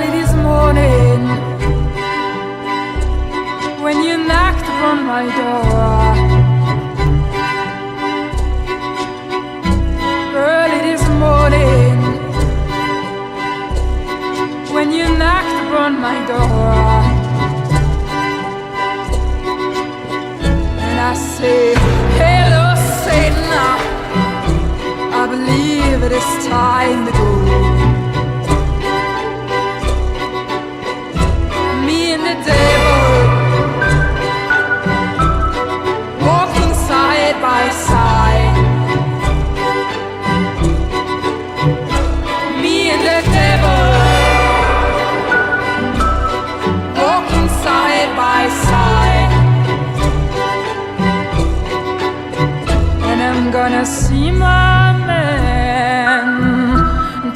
Early this morning, when you knocked upon my door. Early this morning, when you knocked upon my door. And I say, Hello, Satan. I believe it is time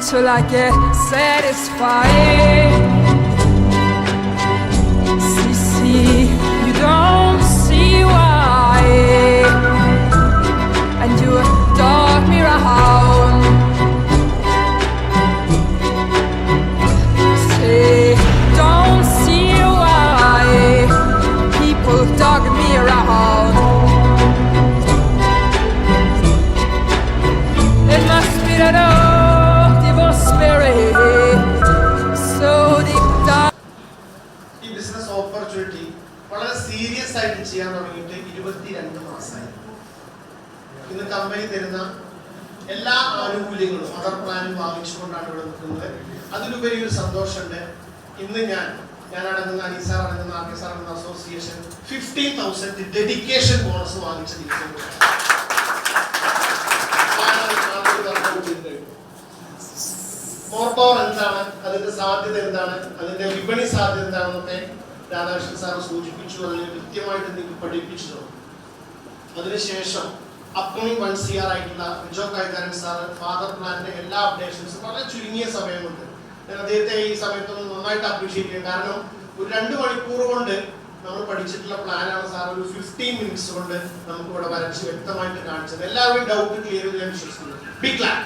until I get satisfied. See, see, you don't see why. ചെയ്യാൻ തുടങ്ങിയിട്ട് ഇരുപത്തിരണ്ട് മാസമായി. ഇന്ന് company തരുന്ന എല്ലാ ആനുകൂല്യങ്ങളും other പ്ലാനും വാങ്ങിച്ചുകൊണ്ടാണ് ഇവിടെ നിൽക്കുന്നത്. അതിലുപരി ഒരു സന്തോഷമുണ്ട്. ഇന്ന് ഞാൻ ഞാൻ അടങ്ങുന്ന അനീസാർ അടങ്ങുന്ന ആർ കെ സാർ അടങ്ങുന്ന association fifteen thousand dedication bonus വാങ്ങിച്ച പവർ എന്താണ്? അതിന്റെ സാധ്യത എന്താണ്? അതിന്റെ വിപണി സാധ്യത എന്താണെന്നൊക്കെ രാധാകൃഷ്ണൻ സാറ് സൂചിപ്പിച്ചു അതിനെ കൃത്യമായിട്ട് നിങ്ങൾക്ക് പഠിപ്പിച്ചു അതിനുശേഷം അപ്കമിങ് വൺ സി ആർ ആയിട്ടുള്ള റിജോ കൈതാരൻ സാറ് ഫാദർ പ്ലാനിന്റെ എല്ലാ അപ്ഡേഷൻസും വളരെ ചുരുങ്ങിയ സമയമുണ്ട്. ഞാൻ അദ്ദേഹത്തെ ഈ സമയത്തൊന്നും നന്നായിട്ട് അപ്രീഷിയേറ്റ് ചെയ്യും. കാരണം ഒരു രണ്ട് മണിക്കൂർ കൊണ്ട് നമ്മൾ പഠിച്ചിട്ടുള്ള പ്ലാനാണ് സാർ ഒരു ഫിഫ്റ്റീൻ മിനിറ്റ്സ് കൊണ്ട് നമുക്ക് ഇവിടെ വരച്ച് വ്യക്തമായിട്ട് കാണിച്ചത്. എല്ലാവരുടെയും ഡൗട്ട് ക്ലിയർ ചെയ്യാൻ വിശ്വസിക്കുന്നു ബിഗ് ക്ലാപ്പ്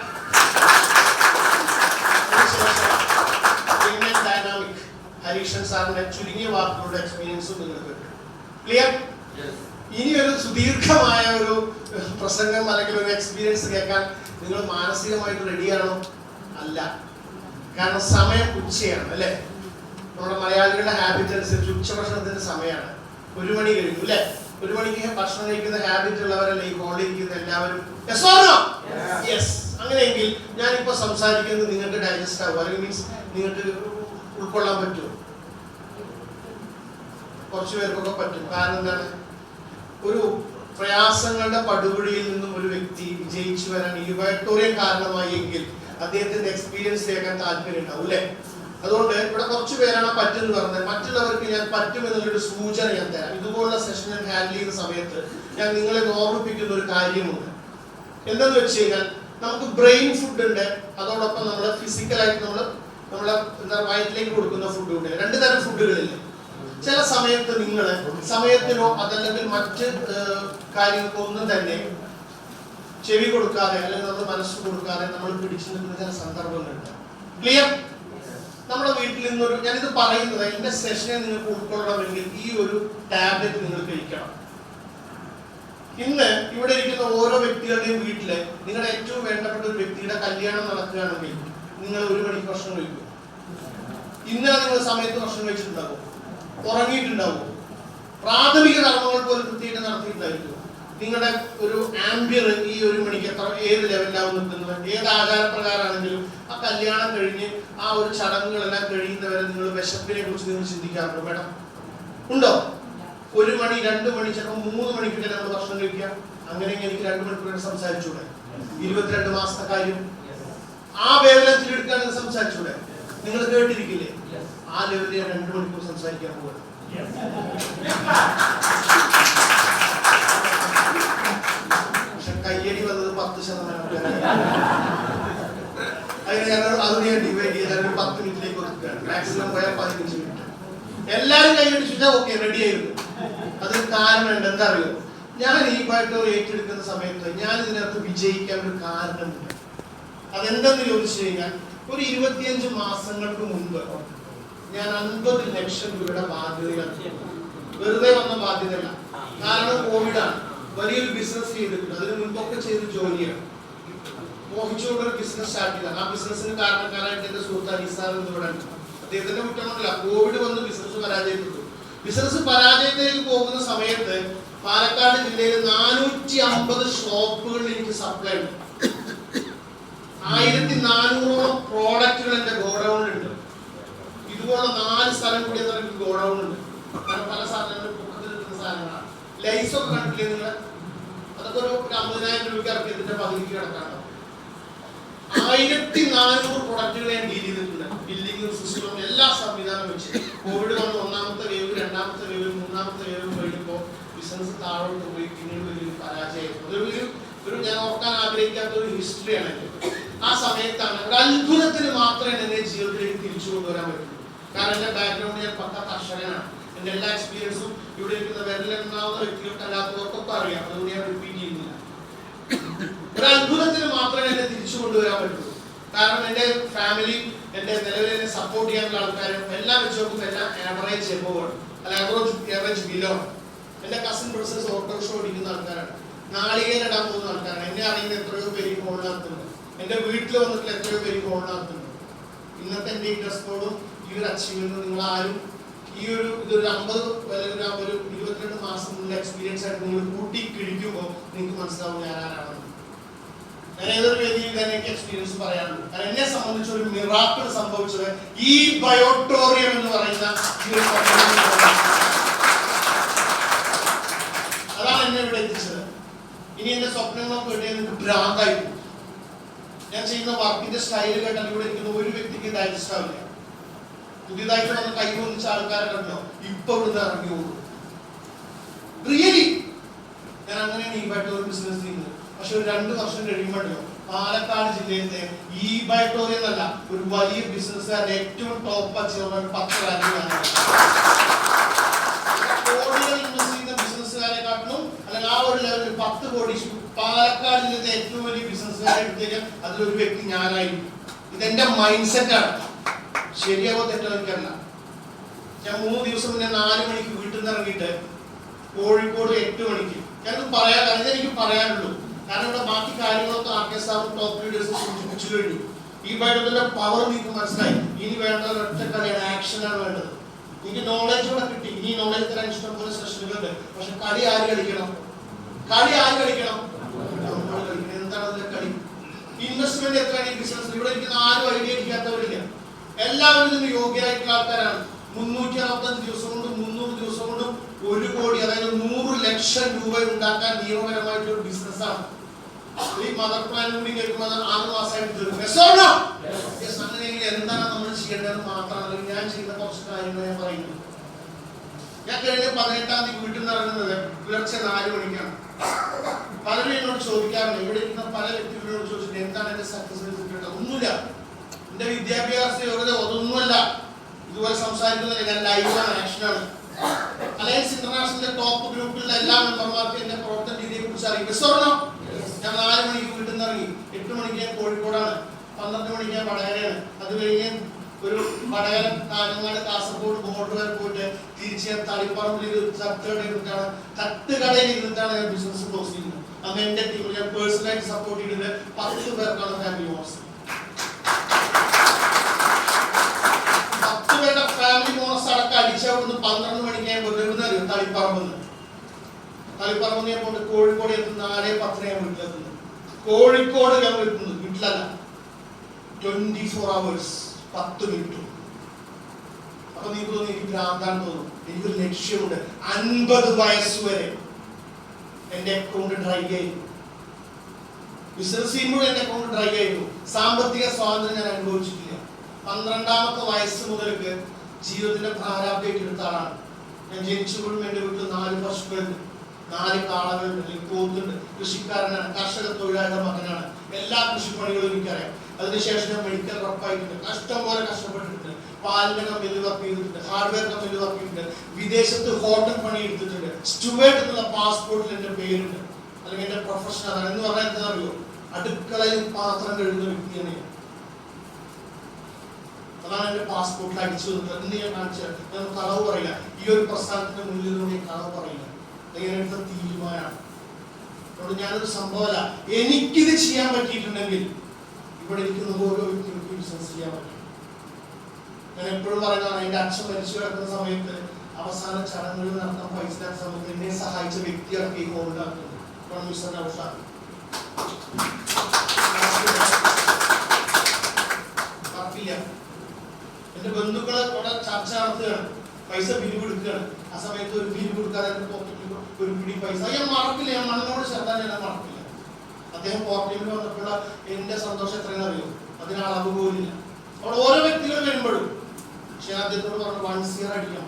ഹരീഷൻ സാറിന്റെ ചുരുങ്ങിയ വാക്കുകളുടെ എക്സ്പീരിയൻസും നിങ്ങൾക്ക് ക്ലിയർ ഇനി ഒരു സുദീർഘമായ ഒരു പ്രസംഗം അല്ലെങ്കിൽ ഒരു എക്സ്പീരിയൻസ് കേൾക്കാൻ നിങ്ങൾ മാനസികമായിട്ട് റെഡിയാണോ അല്ല. കാരണം സമയം ഉച്ചയാണ് അല്ലേ? നമ്മുടെ മലയാളികളുടെ ഹാബിറ്റ് അനുസരിച്ച് ഉച്ചഭക്ഷണത്തിന്റെ സമയമാണ്. ഒരു മണി കഴിഞ്ഞു അല്ലേ? ഒരു മണിക്ക് ഭക്ഷണം കഴിക്കുന്ന ഹാബിറ്റ് ഉള്ളവരല്ലേ ഈ ഹോളിൽ ഇരിക്കുന്ന എല്ലാവരും? യെസ്. അങ്ങനെയെങ്കിൽ ഞാനിപ്പോ സംസാരിക്കുന്നത് നിങ്ങൾക്ക് ഡൈജസ്റ്റ് ആവും. അല്ലെങ്കിൽ മീൻസ് നിങ്ങൾക്ക് ഉൾക്കൊള്ളാൻ പറ്റുമോ? കുറച്ചു പേർക്കൊക്കെ പറ്റും. കാരണം എന്താണ്? ഒരു പ്രയാസങ്ങളുടെ പടുകുഴിയിൽ നിന്നും ഒരു വ്യക്തി വിജയിച്ചു വരാൻ ഈ വയറ്റോറിയം കാരണമായി എങ്കിൽ അദ്ദേഹത്തിന്റെ എക്സ്പീരിയൻസ് കേൾക്കാൻ താല്പര്യം ഉണ്ടാവും അല്ലേ? അതുകൊണ്ട് ഇവിടെ കുറച്ച് പേരാണ് പറ്റുമെന്ന് പറഞ്ഞത്. മറ്റുള്ളവർക്ക് ഞാൻ പറ്റുമെന്നുള്ളൊരു സൂചന ഞാൻ തരാം. ഇതുപോലുള്ള ഞാൻ ഹാൻഡിൽ ചെയ്യുന്ന സമയത്ത് ഞാൻ നിങ്ങളെ ഓർമ്മിപ്പിക്കുന്ന ഒരു കാര്യമുണ്ട്. എന്തെന്ന് വെച്ച് കഴിഞ്ഞാൽ നമുക്ക് ബ്രെയിൻ ഫുഡ് ഉണ്ട്. അതോടൊപ്പം നമ്മൾ ഫിസിക്കലായിട്ട് നമ്മൾ നമ്മളെ എന്താ വയറ്റിലേക്ക് കൊടുക്കുന്ന ഫുഡ് ഉണ്ട്. രണ്ട് തരം ഫുഡുകളില്ലേ ചില സമയത്ത് നിങ്ങൾ സമയത്തിനോ അതല്ലെങ്കിൽ മറ്റ് കാര്യങ്ങൾക്കോ ഒന്നും തന്നെ ചെവി കൊടുക്കാതെ അല്ലെങ്കിൽ അത് മനസ്സ് കൊടുക്കാതെ നമ്മൾ പിടിച്ചു നിൽക്കുന്ന ചില സന്ദർഭങ്ങളുണ്ട്. ക്ലിയർ നമ്മുടെ വീട്ടിൽ നിന്നൊരു ഞാനിത് പറയുന്നത് എന്റെ സെഷനെ നിങ്ങൾക്ക് ഉൾക്കൊള്ളണമെങ്കിൽ ഈ ഒരു ടാബ്ലറ്റ് നിങ്ങൾ കഴിക്കണം. ഇന്ന് ഇവിടെ ഇരിക്കുന്ന ഓരോ വ്യക്തികളുടെയും വീട്ടിൽ നിങ്ങളുടെ ഏറ്റവും വേണ്ടപ്പെട്ട ഒരു വ്യക്തിയുടെ കല്യാണം നടക്കുകയാണെങ്കിൽ നിങ്ങൾ ഒരു മണിക്ക് ഭക്ഷണം കഴിക്കും. ഇന്നലെ നിങ്ങൾ സമയത്ത് ഭക്ഷണം കഴിച്ചിട്ടുണ്ടാവും ഉറങ്ങിയിട്ടുണ്ടാവും. പ്രാഥമിക കർമ്മങ്ങൾ പോലും കൃത്യമായിട്ട് നടത്തിയിട്ടുണ്ടായിരിക്കും. നിങ്ങളുടെ ഒരു ആംബിയർ ഈ ഒരു മണിക്ക് എത്ര ഏത് ലെവലിലാവും നിൽക്കുന്നത്? ഏത് ആചാരപ്രകാരമാണെങ്കിലും ആ കല്യാണം കഴിഞ്ഞ് ആ ഒരു ചടങ്ങുകളെല്ലാം കഴിയുന്നവരെ നിങ്ങൾ വിശപ്പിനെ കുറിച്ച് നിങ്ങൾ ചിന്തിക്കാറുണ്ടോ? മേഡം ഉണ്ടോ? ഒരു മണി രണ്ട് മണി ചിലപ്പോൾ മൂന്ന് മണിക്കൊക്കെ നമ്മൾ ഭക്ഷണം കഴിക്കുക. അങ്ങനെ എനിക്ക് രണ്ട് മണിക്കൂർ സംസാരിച്ചൂടെ? ഇരുപത്തിരണ്ട് മാസത്തെ കാര്യം? ആ വേവലത്തിൽ എടുക്കാൻ സംസാരിച്ചൂടെ? നിങ്ങൾ കേട്ടിരിക്കില്ലേ? ആ ലെവലിൽ രണ്ട് മണിക്കൂർ സംസാരിക്കാൻ പോവാണ്. പക്ഷെ കയ്യടി വന്നത് പത്ത് ശതമാനം അങ്ങനെ ഞങ്ങൾ അത് ഞാൻ ഡിവൈഡ് ചെയ്ത് ഒരു പത്ത് മിനിറ്റിലേക്ക് ഒതുക്കുകയാണ്. മാക്സിമം പോയാൽ പതിനഞ്ച് മിനിറ്റ് എല്ലാവരും കൈയടിച്ചാൽ ഓക്കെ റെഡി ആയിരുന്നു. അതിന് കാരണമുണ്ട് എന്താ അറിയോ? ഞാൻ ഈ പാട്ട് ഏറ്റെടുക്കുന്ന സമയത്ത് ഞാൻ ഇതിനകത്ത് വിജയിക്കാൻ ഒരു കാരണമുണ്ട് അതെന്താന്ന് ചോദിച്ചു കഴിഞ്ഞാൽ ഒരു ഇരുപത്തിയഞ്ച് മാസങ്ങൾക്ക് മുമ്പ് ഞാൻ അൻപത് ലക്ഷം രൂപയുടെ ബാധ്യതകൾ വെറുതെ വന്ന ബാധ്യതയല്ല. കാരണം കോവിഡാണ് വലിയൊരു ബിസിനസ് ചെയ്തിട്ടുണ്ട്. അതിന് മുൻപൊക്കെ ചെയ്ത ജോലിയാണ്. മോഹിച്ചുകൊണ്ടൊരു ബിസിനസ് സ്റ്റാർട്ട് ചെയ്തതാണ് ആ ബിസിനസ്സിന് കാരണക്കാരായിട്ട് എന്റെ സുഹൃത്ത് അനിസാർ എന്ന് ഇവിടെ അദ്ദേഹത്തിന്റെ കുറ്റമൊന്നുമില്ല. കോവിഡ് വന്ന് ബിസിനസ് പരാജയപ്പെട്ടു. ബിസിനസ് പരാജയത്തിലേക്ക് പോകുന്ന സമയത്ത് പാലക്കാട് ജില്ലയിൽ നാനൂറ്റി അമ്പത് ഷോപ്പുകളിൽ എനിക്ക് സപ്ലൈ ഉണ്ട്. ആയിരത്തി നാനൂറോളം പ്രോഡക്റ്റുകൾ എന്റെ ഗോഡൌണിലുണ്ട്. ഇതുപോലെ നാല് സ്ഥലം കൂടി എനിക്ക് ഗോഡൗൺ ഉണ്ട്. പല സാധനങ്ങളും പൊക്കത്തിൽ നിൽക്കുന്ന സാധനങ്ങളാണ്. ലൈസ് ഒക്കെ കണ്ടില്ലേ നിങ്ങൾ അതൊക്കെ ഒരു അമ്പതിനായിരം രൂപയ്ക്ക് ഇറക്കി ഇതിന്റെ പകുതിക്ക് കിടക്കാണ് ആയിരത്തി നാനൂറ് പ്രൊഡക്റ്റുകൾ ഞാൻ ഡീൽ ചെയ്തിട്ടുണ്ട് ബില്ലിങ്ങും സിസ്റ്റവും എല്ലാ സംവിധാനം വെച്ച്. കോവിഡ് വന്ന് ഒന്നാമത്തെ വേവ് രണ്ടാമത്തെ വേവ് മൂന്നാമത്തെ വേവ് കഴിയുമ്പോൾ ബിസിനസ് താഴോട്ട് പോയി. പിന്നീട് വലിയൊരു പരാജയം അതൊരു ഒരു ഞാൻ ഓർക്കാൻ ആഗ്രഹിക്കാത്ത ഒരു ഹിസ്റ്ററിയാണ് ആ സമയത്താണ്. ഒരു അത്ഭുതത്തിന് മാത്രമേ എന്നെ ജീവിതത്തിലേക്ക് തിരിച്ചു കൊണ്ടുവരാൻ പറ്റുള്ളൂ കാരണം എന്റെ ബാക്ക്ഗ്രൗണ്ട് ഞാൻ പക്ക കർഷകനാണ് എന്റെ എല്ലാ എക്സ്പീരിയൻസും ഇവിടെ ഇരിക്കുന്ന വിരലെണ്ണാവുന്ന വ്യക്തികൾക്ക് അല്ലാത്തവർക്കൊക്കെ അറിയാം. അതുകൊണ്ട് ഞാൻ റിപ്പീറ്റ് ചെയ്യുന്നില്ല. ഒരു അത്ഭുതത്തിന് മാത്രമേ എന്നെ തിരിച്ചു കൊണ്ടുവരാൻ പറ്റുള്ളൂ. കാരണം എന്റെ ഫാമിലി എന്റെ നിലവിൽ എന്നെ സപ്പോർട്ട് ചെയ്യാനുള്ള ആൾക്കാരും എല്ലാം വെച്ച് നോക്കുമ്പോൾ എല്ലാം ആവറേജ് എബോവാണ് അല്ല ആവറേജ് ആവറേജ് ബിലോ എന്റെ കസിൻ ബ്രസേഴ്സ് ഓട്ടോറിക്ഷ ഓടിക്കുന്ന ആൾക്കാരാണ്. നാളികേരം ഇടാൻ പോകുന്ന ആൾക്കാരാണ്. എന്നെ അറിയുന്ന എത്രയോ പേര് ഫോണിനകത്തുണ്ട് എന്റെ വീട്ടിൽ വന്നിട്ടുള്ള എത്രയോ പേര് ഫോണിനകത്തുണ്ട് ഇന്നത്തെ എന്റെ ഡ്രസ് കോഡും ഈ ഒരു അച്ചീവ്മെന്റ് നിങ്ങൾ ആരും ഈ ഒരു ഇതൊരു അമ്പത് അല്ലെങ്കിൽ ഒരു ഇരുപത്തിരണ്ട് മാസം മുന്നിൽ എക്സ്പീരിയൻസ് ആയിട്ട് നിങ്ങൾ കൂട്ടി കിഴിക്കുമ്പോൾ നിങ്ങൾക്ക് മനസ്സിലാവും ഞാൻ ആരാണെന്ന് ഞാൻ ഏതൊരു വേദിയിൽ തന്നെ എനിക്ക് എക്സ്പീരിയൻസ് പറയാനുള്ളൂ കാരണം എന്നെ സംബന്ധിച്ച് ഒരു മിറാക്കിൾ സംഭവിച്ചത് ഈ ബയോട്ടോറിയം എന്ന് പറയുന്ന അതാണ് എന്നെ ഇവിടെ എത്തിച്ചത്. ഇനി എന്റെ സ്വപ്നങ്ങളൊക്കെ കേട്ട് എനിക്ക് ഭ്രാന്തായി. ഞാൻ ചെയ്യുന്ന വർക്കിന്റെ സ്റ്റൈൽ കേട്ടാൽ ഇവിടെ ഇരിക്കുന്ന ഒരു വ്യക്തിക്ക് ഡൈജസ്റ്റ് ആവില്ല പുതിയതായിട്ട് വന്ന് കൈ ഒന്നിച്ച ആൾക്കാരെ കണ്ടോ ഇപ്പൊ ഇവിടുന്ന് ഇറങ്ങി റിയലി ഞാൻ അങ്ങനെയാണ് ഈ ബയോട്ടോറിയം ബിസിനസ് ചെയ്യുന്നത്. പക്ഷെ ഒരു രണ്ട് വർഷം കഴിയുമ്പോഴോ പാലക്കാട് ജില്ലയിലെ ഈ ബൈട്ടോറിയ എന്നല്ല ഒരു വലിയ ബിസിനസ്സുകാരുടെ ഏറ്റവും ടോപ്പ് അച്ചീവർ പത്ത് കാര്യങ്ങളാണ് ആ ഒരു ലെവലിൽ പത്ത് കോടി പാലക്കാട് ഏറ്റവും വലിയ ബിസിനസ്സുകാരെ എടുത്തേക്കാൻ അതിലൊരു വ്യക്തി ഞാനായിരുന്നു ഇതെന്റെ മൈൻഡ് ആണ്. ശരിയാവോ തെറ്റോ ഞാൻ മൂന്ന് ദിവസം മുന്നേ നാല് മണിക്ക് വീട്ടിൽ നിന്ന് ഇറങ്ങിയിട്ട് കോഴിക്കോട് എട്ട് മണിക്ക്. ഞാനത് പറയാൻ കാരണം എനിക്ക് പറയാനുള്ളൂ. കാരണം ഇവിടെ ബാക്കി കാര്യങ്ങളൊക്കെ ആർ കെ സാറും ടോപ്പ് ലീഡേഴ്സും സൂചിപ്പിച്ചു കഴിഞ്ഞു. ഈ ബൈഡത്തിന്റെ പവർ നിങ്ങൾക്ക് മനസ്സിലായി. ഇനി വേണ്ട ഒരൊറ്റ കളിയാണ് ആക്ഷനാണ് വേണ്ടത്. എനിക്ക് നോളജ് കൂടെ കിട്ടി. ഇനി നോളജ് തരാൻ ഇഷ്ടം പോലെ സെഷനുകളുണ്ട് പക്ഷെ കളി ആര് കളിക്കണം? കളി ആര് കളിക്കണം? എന്താണ് അതിലെ കളി? ഇൻവെസ്റ്റ്മെന്റ് എത്രയാണ് ഈ ബിസിനസ് ഇവിടെ ഇരിക്കുന്ന ആരും ഐഡിയ ഇരിക്കാത്തവരില്ല. എല്ലാവരും ഇതിന് യോഗ്യരായിട്ടുള്ള ആൾക്കാരാണ്. മുന്നൂറ്റി അറുപത്തഞ്ച് ദിവസം കൊണ്ടും മുന്നൂറ് ദിവസം കൊണ്ടും ഒരു കോടി അതായത് നൂറ് ലക്ഷം രൂപ ഉണ്ടാക്കാൻ നിയമപരമായിട്ടുള്ള ഒരു ബിസിനസ്സാണ്. ഈ മദർ പ്ലാൻ കേൾക്കുമ്പോൾ ആറ് മാസമായിട്ട് അങ്ങനെയെങ്കിൽ എന്താണ് നമ്മൾ ചെയ്യേണ്ടത് മാത്രമല്ല. ഞാൻ ചെയ്യുന്ന കുറച്ച് കാര്യങ്ങൾ ഞാൻ പറയുന്നു. ഞാൻ കഴിഞ്ഞ പതിനെട്ടാം തീയതി വീട്ടിൽ നിന്ന് ഇറങ്ങുന്നത് പുലർച്ചെ നാല് മണിക്കാണ്. പലരും എന്നോട് ചോദിക്കാറുണ്ട്. ഇവിടെ ഇരിക്കുന്ന പല വ്യക്തികളോട് ചോദിച്ചിട്ടുണ്ട് എന്താണ് എന്റെ സക്സസ് ഒന്നുമില്ല. എന്റെ വിദ്യാഭ്യാസ യോഗ്യത ഒന്നുമല്ല ഇതുപോലെ സംസാരിക്കുന്നത് ഞാൻ ലൈവാണ് ആക്ഷനാണ്. അലയൻസ് ഇന്റർനാഷണലിന്റെ ടോപ്പ് ഗ്രൂപ്പിലുള്ള എല്ലാ മെമ്പർമാർക്കും എന്റെ പ്രവർത്തന രീതിയെ കുറിച്ച് അറിയും. വിശ്വരണോ ഞാൻ നാല് മണിക്ക് വീട്ടിൽ നിന്ന് ഇറങ്ങി. എട്ട് മണിക്ക് ഞാൻ കോഴിക്കോടാണ്. പന്ത്രണ്ട് മണിക്ക് ഞാൻ വടകരയാണ്. അത് കഴിഞ്ഞ് ഒരു വടകര കാഞ്ഞങ്ങാട് കാസർഗോഡ് ബോർഡർ വരെ പോയിട്ട് തിരിച്ച് ഞാൻ തളിപ്പറമ്പിൽ തട്ടുകടയിൽ ഇരുന്നിട്ടാണ് തട്ടുകടയിൽ ഇരുന്നിട്ടാണ് ഞാൻ ബിസിനസ് ക്ലോസ് ചെയ്യുന്നത്. അന്ന് എന്റെ ടീമിൽ ഞാൻ പേഴ്സണലായിട്ട് സപ്പോർട്ട് ചെയ്തത് പത്ത് പേർക്കാണ് ഫാമിലി ഓണേഴ്സ് പത്ത് പേരുടെ ഫാമിലി ഓണേഴ്സ് അടക്കം അടിച്ച അവിടുന്ന് പന്ത്രണ്ട് മണിക്ക് ഞാൻ കൊണ്ടുവരുന്ന അറിയും തളിപ്പറമ്പെന്ന് തളിപ്പറമ്പ് ഞാൻ കൊണ്ട് കോഴിക്കോട് എത്തുന്ന നാലേ പത്തിന് ഞാൻ വീട്ടിലെത്തുന്നു. കോഴിക്കോട് ഞാൻ എത്തുന്നു. വീട്ടിലല്ല. ട്വന്റി ഫോർ അവേഴ്സ് പത്ത് മിനിറ്റും അപ്പൊ നിങ്ങൾക്ക് തോന്നി എനിക്ക് ഭ്രാന്താന്ന് തോന്നും എനിക്കൊരു ലക്ഷ്യമുണ്ട്. അൻപത് വയസ്സ് വരെ എന്റെ അക്കൗണ്ട് ഡ്രൈ ആയിരുന്നു ബിസിനസ് ചെയ്യുമ്പോൾ എന്റെ അക്കൗണ്ട് ഡ്രൈ ആയിരുന്നു സാമ്പത്തിക സ്വാതന്ത്ര്യം ഞാൻ അനുഭവിച്ചിട്ടില്ല. പന്ത്രണ്ടാമത്തെ വയസ്സ് മുതൽക്ക് ജീവിതത്തിന്റെ പ്രാരാബ്ദമായിട്ട് എടുത്ത ഞാൻ ജനിച്ചപ്പോഴും എന്റെ വീട്ടിൽ നാല് പശുക്കളുണ്ട് നാല് കാളകൾ പോത്തുണ്ട് കൃഷിക്കാരനാണ് കർഷക തൊഴിലാളിയുടെ മകനാണ്. എല്ലാ കൃഷിപ്പണികളും എനിക്കറിയാം. അതിനുശേഷം ഞാൻ മെഡിക്കൽ റപ്പായിട്ടുണ്ട് കഷ്ടം പോലെ കഷ്ടപ്പെട്ടിട്ടുണ്ട്. പാലിന്റെ കമ്പനിയിൽ വർക്ക് ചെയ്തിട്ടുണ്ട്. ഹാർഡ്വെയർ കമ്പനിയിൽ വർക്ക് ചെയ്തിട്ടുണ്ട്. വിദേശത്ത് ഹോട്ടൽ പണി എടുത്തിട്ടുണ്ട്. സ്റ്റുവേർട്ട് എന്നുള്ള പാസ്പോർട്ടിൽ എന്റെ പേരുണ്ട്. അല്ലെങ്കിൽ എന്റെ പ്രൊഫഷൻ അതാണ്. എന്ന് പറഞ്ഞാൽ എന്താ അറിയോ? അടുക്കളയിൽ പാത്രം കഴുകുന്ന വ്യക്തി തന്നെയാണ്. അതാണ് എന്റെ പാസ്പോർട്ടിൽ അടിച്ചു തന്നത് എന്ന് ഞാൻ കാണിച്ചത് ഞാൻ കളവ് പറയില്ല. ഈ ഒരു പ്രസ്ഥാനത്തിന്റെ മുന്നിൽ നിന്ന് കളവ് പറയില്ല. എടുത്ത തീരുമാനമാണ്. അതുകൊണ്ട് ഞാനൊരു സംഭവമല്ല. എനിക്കിത് ചെയ്യാൻ പറ്റിയിട്ടുണ്ടെങ്കിൽ ഇവിടെ ഇരിക്കുന്ന ഓരോ വ്യക്തികൾക്കും ബിസിനസ് ചെയ്യാൻ പറ്റും. ഞാൻ എപ്പോഴും പറയുന്നതാണ് എന്റെ അച്ഛൻ മരിച്ചു കിടക്കുന്ന സമയത്ത് അവസാന ചടങ്ങുകൾ നടത്താൻ പൈസ സമയത്ത് എന്നെ സഹായിച്ച വ്യക്തികളൊക്കെ ഈ തപ്പില്ല എന്റെ ബന്ധുക്കളെ കൂടെ ചർച്ച നടത്തുകയാണ്. പൈസ ബില്ല് കൊടുക്കുകയാണ്. ആ സമയത്ത് ഒരു പിരിവ് കൊടുക്കാതെ ഒരു പിടി പൈസ. ഞാൻ മറക്കില്ല. ഞാൻ മണ്ണിനോട് ശ്രദ്ധ ഞാൻ മറക്കില്ല. അദ്ദേഹം പോർട്ടിയിൽ വന്നപ്പോൾ എന്റെ സന്തോഷം എത്രയെന്ന് അറിയോ? അതിന് അളവ് പോലില്ല അവിടെ ഓരോ വ്യക്തികൾ വരുമ്പോഴും പക്ഷെ അദ്ദേഹത്തോട് പറഞ്ഞു വൺ സിയർ അടിക്കണം.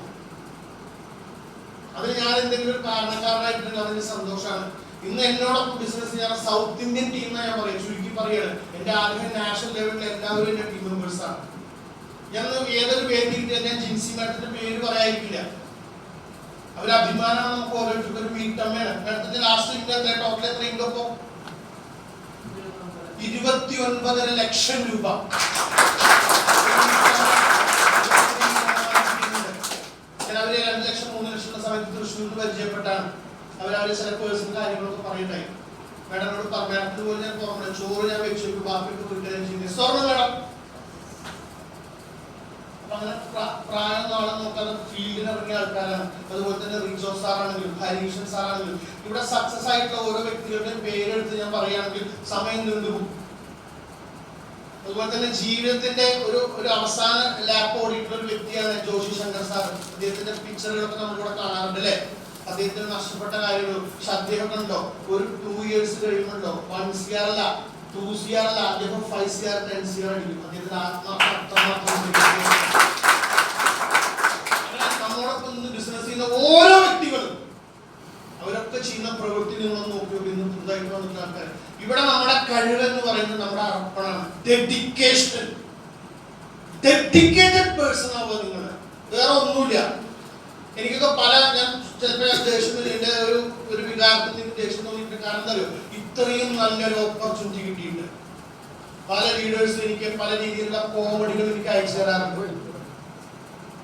അതിന് ഞാൻ എന്തെങ്കിലും ഒരു കാരണക്കാരനായിട്ടുണ്ടെങ്കിൽ അതിന് സന്തോഷമാണ്. ഇന്ന് എന്നോടൊപ്പം ബിസിനസ് ചെയ്യാൻ സൗത്ത് ഇന്ത്യൻ ടീം ഞാൻ പറയും. ചുരുക്കി പറയാണ്. എന്റെ ആഗ്രഹം നാഷണൽ ലെവലിൽ എല്ലാവരും എന്റെ ടീം മെമ്പേഴ്സ് ഞാൻ ഏതൊരു വേദി കിട്ടിയാൽ ഞാൻ ജിൻസി മാഡത്തിന്റെ പേര് പറയാതിരിക്കില്ല. അവർ അഭിമാനമാണ് നമുക്ക് ഓരോരുത്തർക്കും ഒരു വീട്ടമ്മയാണ് മാഡത്തിന്റെ ലാസ്റ്റ് ഇന്നത്തെ ടോട്ടൽ എത്ര ഇപ്പോ? ഇരുപത്തി ഒൻപതര ലക്ഷം രൂപ. അവർ രണ്ട് ലക്ഷം മൂന്ന് ലക്ഷം സമയത്ത് പരിചയപ്പെട്ടാണ്. അവരവരെ ചില പേഴ്സണൽ കാര്യങ്ങളൊക്കെ പറയണ്ടായി എന്നോട് പറഞ്ഞു മേഡത്തിന് പോലും ഞാൻ തുറന്നു ചോറ് ഞാൻ വെച്ചു വീട്ടുകാരും ചെയ്യുന്നത് സ്വർണം മേഡം അങ്ങനെ പ്ര- പ്രായം നാളെ നോക്കാതെ അതുപോലെ തന്നെ റിജോ സാറാണെങ്കിലും ഹരീഷൻ സാറാണെങ്കിലും. ഇവിടെ സക്സസ് ആയിട്ടുള്ള ഓരോ വ്യക്തികളുടെയും പേരെടുത്ത് ഞാൻ പറയുകയാണെങ്കിൽ സമയം നീണ്ടുപോകും. അതുപോലെ തന്നെ ജീവിതത്തിന്റെ ഒരു ഒരു അവസാന ലാപ്പ് ഓടിയിട്ടുള്ള ഒരു വ്യക്തിയാണ് ജോഷി ശങ്കർ സാർ. അദ്ദേഹത്തിന്റെ പിക്ചറുകളൊക്കെ നമ്മൾ ഇവിടെ കാണാറുണ്ട് അല്ലേ? അദ്ദേഹത്തിന് നഷ്ടപ്പെട്ട കാര്യങ്ങളും പക്ഷെ അദ്ദേഹം കണ്ടോ? ഒരു ടൂ ഇയേഴ്സ് കഴിയുമ്പോണ്ടോ വൺ ഇയർ അല്ല. ടു സി ആർ അല്ല അദ്ദേഹം five C R ten C ഇന്ന് ബിസിനസ് ചെയ്യുന്ന ഓരോ വ്യക്തികളും അവരൊക്കെ ചെയ്യുന്ന പ്രവൃത്തി നിങ്ങൾ നോക്കി നോക്കി ഇന്ന് പുതുതായിട്ട് വന്നിട്ട് ആൾക്കാർ ഇവിടെ നമ്മുടെ കഴിവ് എന്ന് പറയുന്നത് നമ്മുടെ അർപ്പണമാണ് ഡെഡിക്കേഷൻ ഡെഡിക്കേറ്റഡ് പേഴ്സൺ ആവുക നിങ്ങൾ വേറെ ഒന്നുമില്ല എനിക്കൊക്കെ പല ഞാൻ ചിലപ്പോൾ ദേഷ്യം ഒരു ഒരു വികാരത്തിൽ നിന്ന് ദേഷ്യം കാരണം ഇത്രയും നല്ലൊരു ഓപ്പർച്യൂണിറ്റി കിട്ടിയിട്ടുണ്ട്. പല ലീഡേഴ്സ് എനിക്ക് പല രീതിയിലുള്ള കോമഡികൾ എനിക്ക് അയച്ചു തരാറുണ്ട്.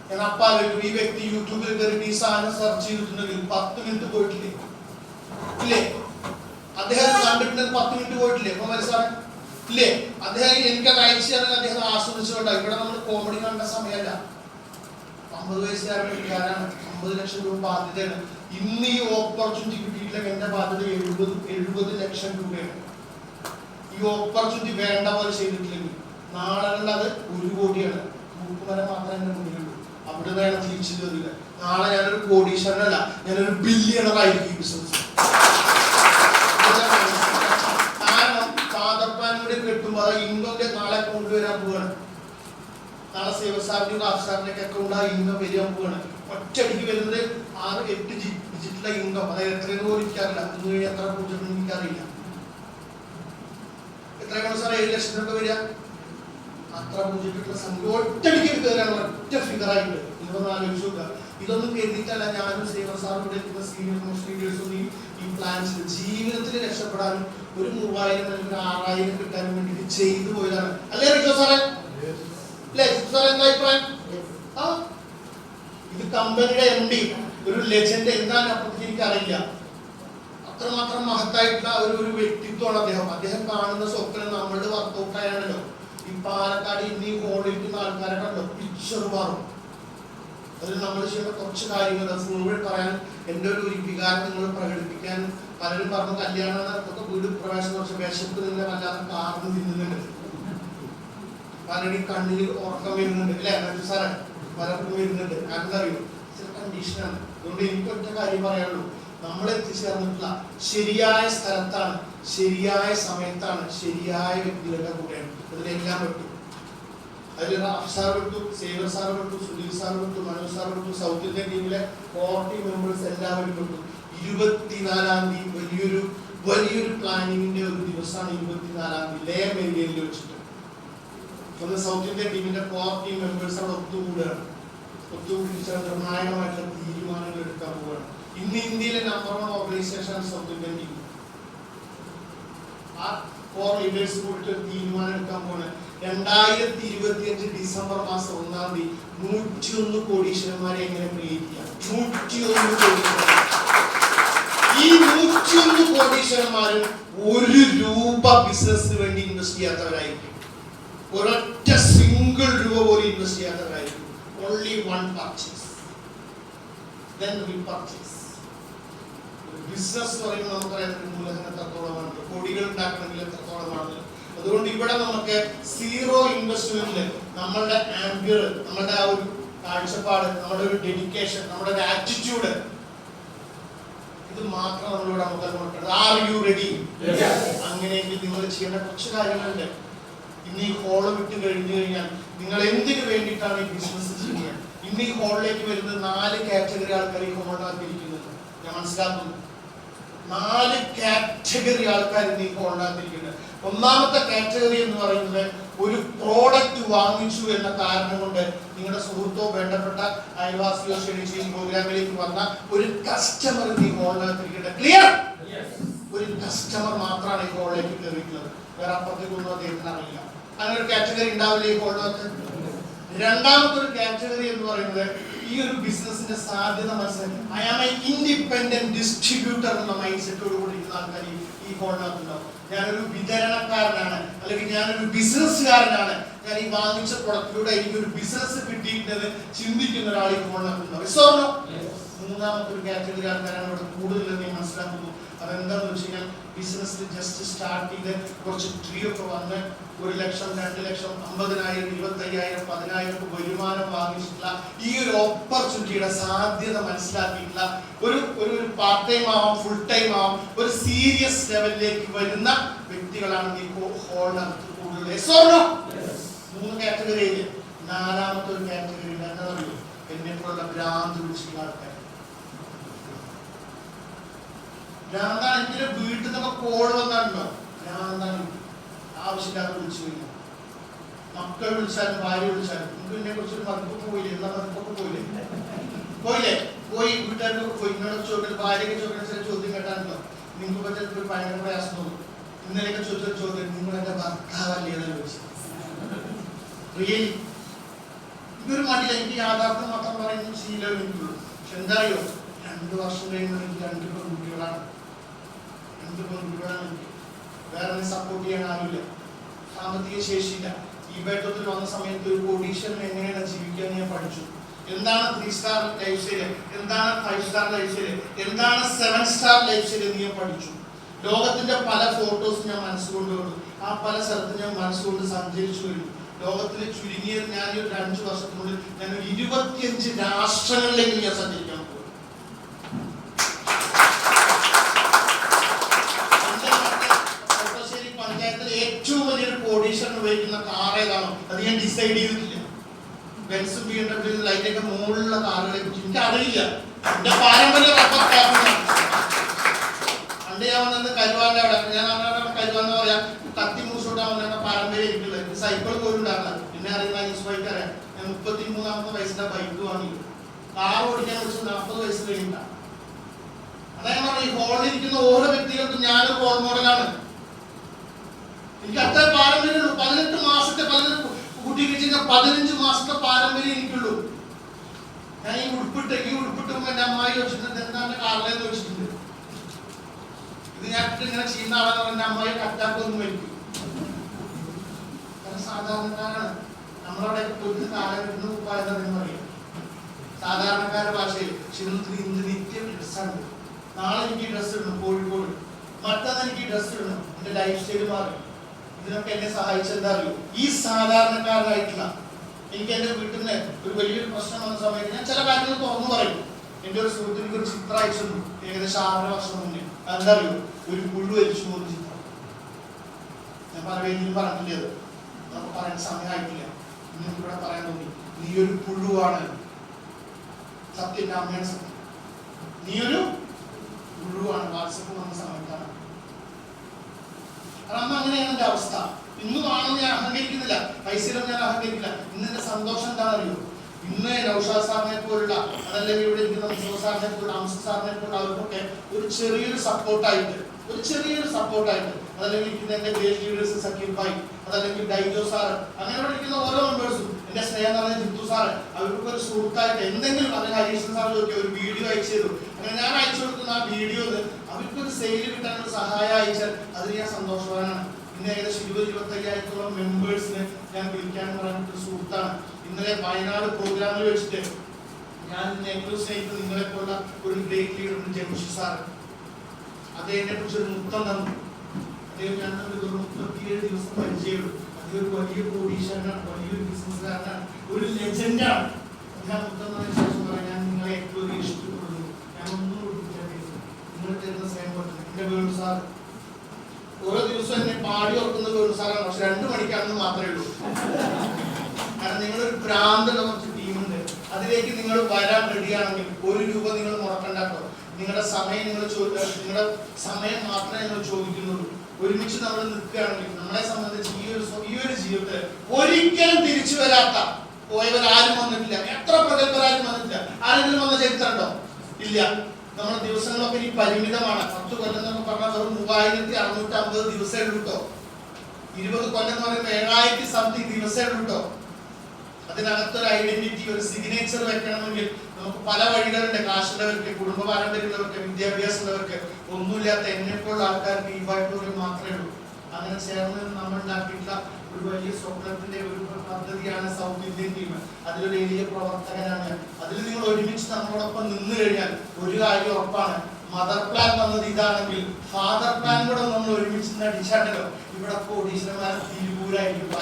ഞാൻ അപ്പ ഈ വ്യക്തി യൂട്യൂബിൽ കയറിയിട്ട് ഈ സാധനം സെർച്ച് ചെയ്തിട്ടുണ്ടെങ്കിൽ പത്ത് മിനിറ്റ് പോയിട്ടില്ലേ? ഇല്ലേ? അദ്ദേഹം കണ്ടിട്ടുണ്ടെങ്കിൽ പത്ത് മിനിറ്റ് പോയിട്ടില്ലേ? ഇപ്പൊ മനസ്സിലാണ് ഇല്ലേ? അദ്ദേഹം എനിക്കത് അയച്ചു തരാൻ അദ്ദേഹം ആസ്വദിച്ചുകൊണ്ടാണ്. ഇവിടെ നമ്മൾ കോമഡി കണ്ട സമയമല്ല. അമ്പത് വയസ്സുകാരൻ അമ്പത് ലക്ഷം രൂപ ബാധ്യതയാണ്. ഇന്ന് ഈ ഓപ്പർച്യൂണിറ്റി കിട്ടിയിട്ടില്ല എന്റെ ബാധ്യത എഴുപത് എഴുപത് ലക്ഷം രൂപയാണ്. ഈ ഓപ്പർച്യൂണിറ്റി വേണ്ട പോലെ ചെയ്തിട്ടില്ലെങ്കിൽ നാളെ അത് ഒരു കോടിയാണ്. മൂക്കുമല മാത്രമേ എന്റെ മുന്നിലുള്ളൂ. അവിടെ വേണം തിരിച്ചു കയറില്ല നാളെ ഞാനൊരു കോടീശ്വരനല്ല ഞാനൊരു ബില്യണർ ആയിരിക്കും ഈ ബിസിനസ് കാരണം ഫാദർപ്പാനോട് കിട്ടുമ്പോൾ അത് നാളെ കൊണ്ടുവരാൻ പോവാണ്. നാളെ സേവസാറിന്റെയും കാഫ്സാറിന്റെ ഒക്കെ അക്കൗണ്ട് ആ ഇൻകം പോവാണ്. ഒറ്റയടിക്ക് വരുന്നത് ആറ് എട്ട് ഡിജിറ്റുള്ള ഇൻകം അതായത് എത്രയെന്ന് ചോദിക്കാറില്ല എനിക്കറിയില്ല ഇന്ന് കഴിഞ്ഞ് എത്ര പൂജ്യം എനിക്കറിയില്ല എത്രയാണ് സാറേ ഏഴ് ലക്ഷം രൂപ വരിക. അത്ര പൂജ്യത്തിലുള്ള സംഖ്യ ഒറ്റയടിക്ക് കയറാണ് ഒറ്റ ഫിഗറായിട്ട് നിങ്ങളൊന്ന് ആലോചിച്ച് നോക്കുക ഇതൊന്നും കരുതിയിട്ടല്ല. ഞാനും സേവർ സാറും ഇവിടെ എത്തുന്ന സീനിയർ മോസ്റ്റ് ഈ ഈ പ്ലാൻസ് ജീവിതത്തിൽ രക്ഷപ്പെടാനും ഒരു മൂവായിരം അല്ലെങ്കിൽ ഒരു ആറായിരം കിട്ടാനും വേണ്ടിയിട്ട് ചെയ്തു പോയതാണ്. അല്ലേ റിജോ സാറേ? അല്ലേ സാറേ എന്താ അഭിപ്രായം? ആ? ഇത് കമ്പനിയുടെ എം ഡി ഒരു ലെജൻഡ് എന്താണ് അപ്പുറത്തേക്ക് എനിക്ക് അറിയില്ല. അത്രമാത്രം മഹത്തായിട്ടുള്ള ഒരു ഒരു വ്യക്തിത്വമാണ് അദ്ദേഹം. അദ്ദേഹം കാണുന്ന സ്വപ്നം നമ്മളുടെ വർക്കൗട്ട് ആയാണല്ലോ. ഈ പാലക്കാട് ഇന്നീ ഹോളിരിക്കുന്ന ആൾക്കാരെ കണ്ടോ? പിക്ചർ മാറും. അതിൽ നമ്മൾ ചെയ്യുന്ന കുറച്ച് കാര്യങ്ങൾ മുഴുവൻ പറയാൻ എന്റെ ഒരു വികാരം നിങ്ങൾ പ്രകടിപ്പിക്കാൻ പലരും പറഞ്ഞു കല്യാണം നടത്തൊക്കെ വീട് പ്രവേശനം കുറച്ച് വിശപ്പ് നിന്ന് വല്ലാതെ കാർന്ന് തിന്നുന്നുണ്ട്. പലരും കണ്ണിൽ ഉറക്കം വരുന്നുണ്ട്. അല്ലേ? സാറേ പലർക്കും വരുന്നുണ്ട്. കാരണം അറിയോ? ചില കണ്ടീഷനാണ് അതുകൊണ്ട് എനിക്കൊറ്റ കാര്യം പറയാനുള്ളൂ. നമ്മൾ എത്തിച്ചേർന്നിട്ടുള്ള ശരിയായ സ്ഥലത്താണ് ശരിയായ സമയത്താണ് ശരിയായ വ്യക്തികളുടെ കൂടെയാണ്. അതിലെല്ലാം പറ്റും അതിൽ റാഫ് സാർ വിട്ടു സേവർ സാർ പെട്ടു സുനിൽ സാർ പെട്ടു മനോജ് സാർ പെട്ടു സൗത്ത് ഇന്ത്യൻ ടീമിലെ ഫോർട്ടി മെമ്പേഴ്സ് എല്ലാവരും പെട്ടു. ഇരുപത്തിനാലാം തീയതി വലിയൊരു വലിയൊരു പ്ലാനിങ്ങിന്റെ ഒരു ദിവസമാണ് ഇരുപത്തിനാലാം തീയതി. ലേ മേഖലയിൽ വെച്ചിട്ട്. അന്ന് സൗത്ത് ഇന്ത്യൻ ടീമിന്റെ ഫോർട്ടി മെമ്പേഴ്സ് അവിടെ ഒത്തുകൂടുകയാണ്. നിർണായകമായിട്ടുള്ള തീരുമാനങ്ങൾ എടുക്കാൻ പോവുകയാണ് ഇന്ന് ഇന്ത്യയിലെ നമ്പർ വൺ ഓർഗനൈസേഷൻ സ്വന്തം തീരുമാനം എടുക്കാൻ രണ്ടായിരത്തി ഡിസംബർ മാസം ഒന്നാം തീയതി നൂറ്റിയൊന്ന് കോടീശ്വരന്മാരെ എങ്ങനെ ചെയ്യാം? നൂറ്റിയൊന്ന് കോടീശ്വരന്മാർ. ഈ നൂറ്റിയൊന്ന് കോടീശ്വരന്മാരും ഒരു രൂപ ബിസിനസ്സിന് വേണ്ടി ഇൻവെസ്റ്റ് ചെയ്യാത്തവരായിരിക്കും. ഒരൊറ്റ സിംഗിൾ രൂപ പോലും ഇൻവെസ്റ്റ് ചെയ്യാത്തവരായിരിക്കും. Only one purchase. Then repurchase. Business എന്ന് പറയുമ്പോൾ നമുക്കറിയാം ഒരു മൂലധനം എത്രത്തോളമാണ് കോടികൾ ഉണ്ടാക്കണമെങ്കിൽ എത്രത്തോളമാണ്. അതുകൊണ്ട് ഇവിടെ നമുക്ക് സീറോ ഇൻവെസ്റ്റ്മെന്റിൽ നമ്മളുടെ ആംബിയർ നമ്മുടെ ആ ഒരു കാഴ്ചപ്പാട് നമ്മുടെ ഒരു ഡെഡിക്കേഷൻ നമ്മുടെ ഒരു ആറ്റിറ്റ്യൂഡ് ഇത് മാത്രം നമ്മളിവിടെ നമുക്ക് നോക്കേണ്ടത് ആർ യു റെഡി അങ്ങനെയെങ്കിൽ നിങ്ങൾ ചെയ്യേണ്ട കുറച്ച് കാര്യങ്ങളുണ്ട്. ഇന്ന് ഈ ഹോൾ വിട്ട് കഴിഞ്ഞു കഴിഞ്ഞാൽ നിങ്ങൾ എന്തിനു വേണ്ടിയിട്ടാണ് ഈ ബിസിനസ് ചെയ്യുന്നത് ഇന്ന് ഈ ഹോളിലേക്ക് വരുന്ന നാല് കാറ്റഗറി ആൾക്കാർ ഈ ഹോളിനകത്തിരിക്കുന്നത് ഞാൻ മനസ്സിലാക്കുന്നു. നാല് കാറ്റഗറി ആൾക്കാർ ഇന്ന് ഈ ഹോളിനകത്തിരിക്കുന്നത് ഒന്നാമത്തെ കാറ്റഗറി എന്ന് പറയുന്നത് ഒരു പ്രോഡക്റ്റ് വാങ്ങിച്ചു എന്ന കാരണം കൊണ്ട് നിങ്ങളുടെ സുഹൃത്തോ വേണ്ടപ്പെട്ട അയൽവാസിയോ ക്ഷണിച്ച് പ്രോഗ്രാമിലേക്ക് വന്ന ഒരു കസ്റ്റമർ ഈ ഹോളിനകത്തിരിക്കുന്നത് ക്ലിയർ ഒരു കസ്റ്റമർ മാത്രമാണ് ഈ ഹോളിലേക്ക് കയറിയിട്ടുള്ളത് വേറെ അപ്പുറത്തേക്കൊന്നും അദ്ദേഹത്തിന് അറിയില്ല. അങ്ങനെ ഒരു കാറ്റഗറി ഉണ്ടാവില്ല ഈ ഹോളിനകത്ത് രണ്ടാമത്തെ ഒരു കാറ്റഗറി എന്ന് പറയുന്നത് ഈ ഒരു ബിസിനസിന്റെ സാധ്യത മനസ്സിലാക്കി. അയാൾ ഇൻഡിപെൻഡന്റ് ഡിസ്ട്രിബ്യൂട്ടർ എന്ന മൈൻഡ് സെറ്റോട് കൂടി ഇരിക്കുന്ന ആൾക്കാർ ഈ ഉണ്ടാവും. ഞാനൊരു വിതരണക്കാരനാണ് അല്ലെങ്കിൽ ഞാനൊരു ബിസിനസ്സുകാരനാണ് ഞാൻ ഈ വാങ്ങിച്ച പ്രൊഡക്റ്റിലൂടെ എനിക്ക് ഒരു ബിസിനസ് കിട്ടിയിട്ടുള്ളത് ചിന്തിക്കുന്ന ഒരാൾ ഈ ഫോണിനകത്തുണ്ടാവും മൂന്നാമത്തെ ഒരു കാറ്റഗറി ആൾക്കാരാണ് ഇവിടെ കൂടുതൽ മനസ്സിലാക്കുന്നു. അതെന്താന്ന് വെച്ച് കഴിഞ്ഞാൽ ബിസിനസ് ജസ്റ്റ് സ്റ്റാർട്ട് ചെയ്ത് കുറച്ച് ട്രീ ഒക്കെ വന്ന് ഒരു ലക്ഷം രണ്ട് ലക്ഷം അമ്പതിനായിരം ഇരുപത്തയ്യായിരം പതിനായിരം വരുമാനം വാങ്ങിച്ചിട്ടുള്ള ഈ ഒരു ഓപ്പർച്യൂണിറ്റിയുടെ സാധ്യത മനസ്സിലാക്കിയിട്ടുള്ള ഒരു ഒരു പാർട്ട് ടൈം ആവാം ഫുൾ ടൈം ആവാം ഒരു സീരിയസ് ലെവലിലേക്ക് വരുന്ന വ്യക്തികളാണ് ഈ ഹോളിനകത്ത് കൂടുതൽ? മൂന്ന് കാറ്റഗറിയിൽ നാലാമത്തെ ഒരു കാറ്റഗറി എന്താ പറയുക? എന്നെ പോലുള്ള ഭ്രാന്ത് വിളിച്ചിട്ടുള്ള ആൾക്കാർ ഭ്രാന്താണ് എന്തിനാ വീട്ടിൽ നിന്നൊക്കെ കോൾ വന്നാണല്ലോ. ഭ്രാന്താണ് ആവശ്യമില്ലാതെ വിളിച്ചു കഴിഞ്ഞാൽ മക്കൾ വിളിച്ചാലും ഭാര്യ വിളിച്ചാലും. നിങ്ങൾക്ക് എന്നെ കുറിച്ച് മറുപ്പൊക്കെ പോയില്ലേ? എല്ലാ മറുപ്പൊക്കെ പോയില്ലേ? പോയില്ലേ? പോയി. വീട്ടുകാർക്ക് പോയി. ഇന്നോട് ചോദ്യം ഭാര്യയ്ക്ക് ചോദിക്കുന്ന ചോദ്യം കേട്ടാണല്ലോ. നിങ്ങൾക്ക് പറ്റിയ ഒരു ഭയങ്കര പ്രയാസം തോന്നും. ഇന്നലെയൊക്കെ ചോദിച്ച ചോദ്യം നിങ്ങൾ എന്റെ ഭർത്താവല്ലേ ചോദിച്ചു റിയലി ഇതൊരു മടിയില്ല. എനിക്ക് യാഥാർത്ഥ്യം മാത്രം പറയുന്ന ശീലം എനിക്കുള്ളൂ പക്ഷെ എന്താ അറിയോ? രണ്ട് വർഷം കഴിയുമ്പോൾ എനിക്ക് രണ്ട് പെൺകുട്ടികളാണ്. പെൺകുട്ടികളാണ് എനിക്ക് വേറെ സപ്പോർട്ട് ചെയ്യാൻ ആരുമില്ല സാമ്പത്തിക ശേഷിയില്ല ഈ ബേട്ടത്തിൽ വന്ന സമയത്ത് ഒരു കോടീശ്വരൻ എങ്ങനെയാണ് ജീവിക്കുക ഞാൻ പഠിച്ചു എന്താണ് ത്രീ സ്റ്റാർ ലൈഫ് സ്റ്റൈൽ എന്താണ് ഫൈവ് സ്റ്റാർ ലൈഫ് സ്റ്റൈൽ എന്താണ് സെവൻ സ്റ്റാർ ലൈഫ് സ്റ്റൈൽ നീ പഠിച്ചു ലോകത്തിന്റെ പല ഫോട്ടോസ് ഞാൻ മനസ്സുകൊണ്ട് കണ്ടു ആ പല സ്ഥലത്ത് ഞാൻ മനസ്സുകൊണ്ട് സഞ്ചരിച്ചു വരുന്നു ലോകത്തിലെ ചുരുങ്ങിയ ഞാൻ ഒരു അഞ്ചു വർഷത്തിനുള്ളിൽ ഞാൻ ഇരുപത്തിയഞ്ച് രാഷ്ട്രങ്ങളിലേക്ക് ഞാൻ സഞ്ചരിക്കാൻ പോകും എന്റെ മക്കൾ കോട്ടശ്ശേരി പഞ്ചായത്തിലെ ഏറ്റവും വലിയൊരു കോടീശ്വരൻ ഉപയോഗിക്കുന്ന കാർ ഏതാണോ അത് ഞാൻ ഡിസൈഡ് ചെയ്തിട്ടില്ല. ബെൻസ് ബി എം ഡബ്ല്യൂ ഒക്കെ മുകളിലുള്ള കാറുകളെ കുറിച്ച് എനിക്ക് അറിയില്ല എന്റെ പാരമ്പര്യ പണ്ട് ഞാൻ അവിടെ. ഞാൻ അവിടെ കരുവാന്ന് പറയാം കത്തി മൂസോട്ടാ വന്ന പാരമ്പര്യം എനിക്കുള്ളത് സൈക്കിൾ പോലും ഉണ്ടാകാം പിന്നെ അറിയുന്ന യൂസ് ബൈക്ക് അറിയാം. ഞാൻ മുപ്പത്തി മൂന്നാമത്തെ വയസ്സിന്റെ ബൈക്ക് വാങ്ങി കാർ ഓടിക്കാൻ വെച്ച് നാൽപ്പത് വയസ്സ് കഴിഞ്ഞിട്ടാണ് അതായത് ഈ ഹോളിൽ ഇരിക്കുന്ന ഓരോ വ്യക്തികൾക്കും ഞാനൊരു റോൾ മോഡലാണ് എനിക്ക് അത്ര പാരമ്പര്യമുള്ളൂ. പതിനെട്ട് മാസത്തെ പതിനെട്ട് കുട്ടിക്ക് ചെയ്യുന്ന പതിനഞ്ച് മാസത്തെ പാരമ്പര്യം എനിക്കുള്ളൂ. ഞാൻ ഈ ഉടുപ്പിട്ട് ഈ ഉടുപ്പിട്ടുമ്പോ എന്റെ അമ്മായി വെച്ചിട്ടുണ്ട് എന്താണ് കാറിലെന്ന് വെച്ചിട്ടുണ്ട് ഇത് ഞാൻ ഇങ്ങനെ ചെയ്യുന്ന ആളെന്ന് പറഞ്ഞ അമ്മായി കറ്റാക്കൊന്നും കാരണം സാധാരണക്കാരാണ്. നമ്മളവിടെ ഒരു കാലഘട്ടത്തിൽ കുപ്പായെന്ന് പറയും. സാധാരണക്കാരുടെ ഭാഷയിൽ ശിവത്തിൽ ഇന്ന് നിത്യം ഡ്രസ്സാണ് നാളെ എനിക്ക് ഡ്രസ്സ് ഇടണം കോഴിക്കോട്. മറ്റന്ന് എനിക്ക് ഡ്രസ്സ് ഇടണം. എന്റെ ലൈഫ് സ്റ്റൈൽ മാറി. ഇതിനൊക്കെ എന്നെ സഹായിച്ചെന്താ അറിയോ ഈ സാധാരണക്കാരനായിട്ടുള്ള എനിക്ക് എന്റെ വീട്ടിൽ നിന്ന് ഒരു വലിയൊരു പ്രശ്നം വന്ന സമയത്ത് ഞാൻ ചില കാര്യങ്ങൾ തുറന്നു പറയും. എന്റെ ഒരു സുഹൃത്തിനൊക്കെ ഒരു ചിത്രം അയച്ചിരുന്നു ഏകദേശം ആറര വർഷം മുന്നേ. എന്താ അറിയോ ഒരു പുഴു അരിച്ചു പോകുന്ന ചിത്രം. ഞാൻ പറയുമെങ്കിലും പറഞ്ഞില്ലേ അത്. നമുക്ക് പറയാൻ സമയമായിട്ടില്ല. നിങ്ങൾക്ക് ഇവിടെ പറയാൻ തോന്നി. നീ ഒരു പുഴുവാണ് സത്യം അമ്മയുടെ സത്യം. നീ ഒരു പുഴുവാണ് വാട്സപ്പ് വന്ന സമയത്താണ്. കാരണം അങ്ങനെയാണ് എന്റെ അവസ്ഥ. ഇന്ന് ആണെന്ന് ഞാൻ അഹങ്കരിക്കുന്നില്ല. പൈസയിലും ഞാൻ അഹങ്കരിക്കില്ല. ഇന്ന് എന്റെ സന്തോഷം എന്താണെന്ന് അറിയോ ഇന്ന് നൗഷാദ് സാറിനെ പോലുള്ള അതല്ലെങ്കിൽ ഇവിടെ ഇരിക്കുന്ന മുസ്തഫ സാറിനെ പോലുള്ള അംസ സാറിനെ പോലുള്ള അവർക്കൊക്കെ ഒരു ചെറിയൊരു സപ്പോർട്ടായിട്ട് ഒരു ചെറിയൊരു സപ്പോർട്ടായിട്ട് അതല്ലെങ്കിൽ ഇരിക്കുന്ന എന്റെ ഗ്രേറ്റ് ലീഡേഴ്സ് സക്കീർ ഭായ് അതല്ലെങ്കിൽ ഡൈജോ സാറ് അങ്ങനെ ഇരിക്കുന്ന ഓരോ മെമ്പേഴ്സും എന്റെ സ്നേഹം നിറഞ്ഞ ജിത്തു സാറ് അവർക്ക് ഒരു സുഹൃത്തായിട്ട് എന്തെങ്കിലും അല്ലെങ്കിൽ ഹരീഷൻ സാർ ചോദിക്കുക ഒരു വീഡിയോ അയച്ചു തരും അങ്ങനെ ഞാൻ അയച്ചു കൊടുക്കുന്ന ആ വീഡിയോയിൽ അവർക്കൊരു സെയിൽ കിട്ടാനുള്ള സഹായം അയച്ചാൽ അതിന് ഞാൻ സന്തോഷവാനാണ്. ഇന്ന് ഏകദേശം ഇരുപത് ഇരുപത്തയ്യായിരത്തോളം മെമ്പേഴ്സിനെ ഞാൻ വിളിക്കാൻ ഒരു സുഹൃത്താണ്. ഇന്നലെ വയനാട് പ്രോഗ്രാമിൽ വെച്ചിട്ട് ഞാൻ ഇന്ന് ഏറ്റവും നിങ്ങളെ പോലുള്ള ഒരു ഗ്രേറ്റ് ലീഡർ ജംഷി സാർ. അദ്ദേഹത്തെ കുറിച്ച് ഒരു മുത്തം തന്നു. അദ്ദേഹം ഞാൻ ഒരു മുപ്പത്തിയേഴ് ദിവസം പരിചയമുള്ളൂ അദ്ദേഹം ഒരു വലിയ കോടീശ്വരനാണ് വലിയൊരു ബിസിനസ്സുകാരനാണ് ഒരു ലെജൻഡാണ് ഞാൻ മുത്തം തന്നതിന് ശേഷം നിങ്ങളെ ഏറ്റവും ഇഷ്ടപ്പെടുന്നു ഞാൻ ഒന്നും കൊടുത്തിട്ടില്ല നിങ്ങൾ സ്നേഹം കൊണ്ട് സാർ ഓരോ ദിവസം എന്നെ പാടി ഓർക്കുന്ന വേണു സാറാണ്. പക്ഷെ രണ്ടു മണിക്കാണെന്ന് മാത്രമേ ഉള്ളൂ. കാരണം നിങ്ങളൊരു ഭ്രാന്തുള്ള കുറച്ച് ടീമുണ്ട്. അതിലേക്ക് നിങ്ങൾ വരാൻ റെഡിയാണെങ്കിൽ ഒരു രൂപ നിങ്ങൾ മുടക്കണ്ട കേട്ടോ നിങ്ങളുടെ സമയം നിങ്ങൾ നിങ്ങളുടെ സമയം മാത്രമേ നിങ്ങൾ ചോദിക്കുന്നുള്ളൂ. ഒരുമിച്ച് നമ്മൾ നിൽക്കുകയാണെങ്കിൽ നമ്മളെ സംബന്ധിച്ച് ഈ ഒരു ഈ ഒരു ജീവിതത്തിൽ ഒരിക്കലും തിരിച്ചു വരാത്ത പോയവരാരും വന്നിട്ടില്ല. എത്ര പ്രഗത്ഭരാരും വന്നിട്ടില്ല. ആരെങ്കിലും വന്ന ചരിത്രം ഇല്ല. നമ്മുടെ ദിവസങ്ങളൊക്കെ ഇനി പരിമിതമാണ്. പത്ത് കൊല്ലം എന്നൊക്കെ പറഞ്ഞാൽ വെറും മൂവായിരത്തി അറുന്നൂറ്റി അമ്പത് ദിവസമേ ഉള്ളൂ ഇരുപത് കൊല്ലം എന്ന് പറയുമ്പോൾ ഏഴായിരത്തി സംതിങ് ദിവസമേ ഉള്ളൂ അതിനകത്തൊരു ഐഡന്റിറ്റി ഒരു സിഗ്നേച്ചർ വെക്കണമെങ്കിൽ നമുക്ക് പല വഴികളുണ്ട്. കാശുള്ളവർക്ക് കുടുംബ പാരമ്പര്യമുള്ളവർക്ക് വിദ്യാഭ്യാസമുള്ളവർക്ക്. ഒന്നുമില്ലാത്ത എന്നെ പോലുള്ള ആൾക്കാർക്ക് ഈ വഴികളിൽ മാത്രമേ ഉള്ളൂ. അങ്ങനെ ചേർന്ന് നമ്മൾ ഉണ്ടാക്കിയിട്ടുള്ള ഒരു വലിയ സ്വപ്നത്തിന്റെ ഒരു പദ്ധതിയാണ് സൗത്ത് ഇന്ത്യൻ ടീം അതിലൊരു എളിയ പ്രവർത്തകനാണ് അതിൽ നിങ്ങൾ ഒരുമിച്ച് നമ്മളോടൊപ്പം നിന്ന് കഴിഞ്ഞാൽ ഒരു കാര്യം ഉറപ്പാണ്. മദർ പ്ലാൻ വന്നത് ഇതാണെങ്കിൽ ഫാദർ പ്ലാൻ കൂടെ നമ്മൾ ഒരുമിച്ച് നിന്ന് അടിച്ചാണല്ലോ ഇവിടെ കോടീശ്വരന്മാർ തിരുവൂരായിരിക്കും